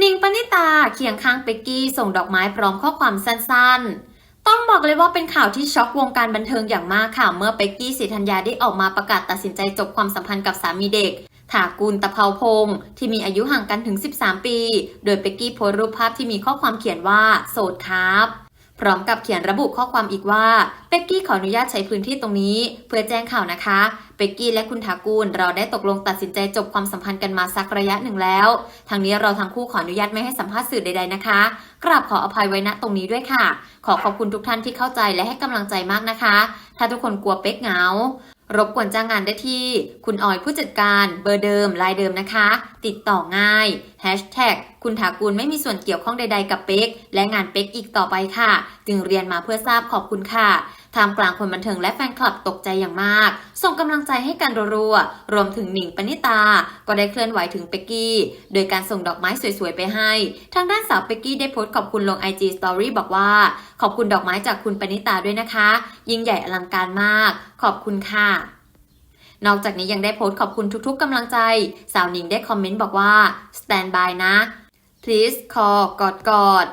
นิงปณิตาเคียงข้างเป็กกี้ส่งดอกไม้พร้อมข้อความสั้นๆ ต้องบอกเลยว่าเป็นข่าวที่ช็อกวงการบันเทิงอย่างมากค่ะ เมื่อเป็กกี้สิธัญญาได้ออกมาประกาศตัดสินใจจบความสัมพันธ์กับสามีเด็กถากูลตะเภาพงศ์ที่มีอายุห่างกันถึง 13 ปี โดยเป็กกี้โพสรูปภาพที่มีข้อความเขียนว่า โสดครับ พร้อมกับเขียนระบุข้อความอีกว่าเป็กกี้ขออนุญาตใช้พื้นที่ตรงนี้ เพื่อแจ้งข่าวนะคะเป็กกี้และคุณทากูล เราได้ตกลงตัดสินใจจบความสัมพันธ์กันมาสักระยะหนึ่งแล้วทางนี้เราทั้งคู่ขออนุญาตไม่ให้สัมภาษณ์สื่อใดๆนะคะกราบขออภัยไว้ณตรงนี้ด้วยค่ะ ขอขอบคุณทุกท่านที่เข้าใจและให้กำลังใจมากนะคะ ถ้าทุกคนกลัวเป็กเหงา รบกวนจ้างงานได้ที่ คุณออยผู้จัดการเบอร์เดิมลายเดิมนะคะ ติดต่อง่าย Hashtag คุณถากูลไม่มีส่วนเกี่ยวข้องใดๆกับเป๊ก และงานเป๊กอีกต่อไปค่ะ จึงเรียนมาเพื่อทราบขอบคุณค่ะ ท่ามกลางคนบันเทิงและแฟนคลับตกใจอย่างมาก ส่งกำลังใจให้กันรัวๆ รวมถึงหนิงปณิตา ก็ได้เคลื่อนไหวถึงเปกกี้ โดยการส่งดอกไม้สวยๆ ไปให้ ทางด้านสาวเปกกี้ได้โพสต์ขอบคุณลง IG Story บอกว่า ขอบคุณดอกไม้จากคุณปณิตาด้วยนะคะ ยิ่งใหญ่อลังการมาก ขอบคุณค่ะนอกจากนี้ยังได้โพสต์ขอบคุณทุกๆกำลังใจ สาวหนิงได้คอมเมนต์บอกว่า stand by นะ please call กอดกอด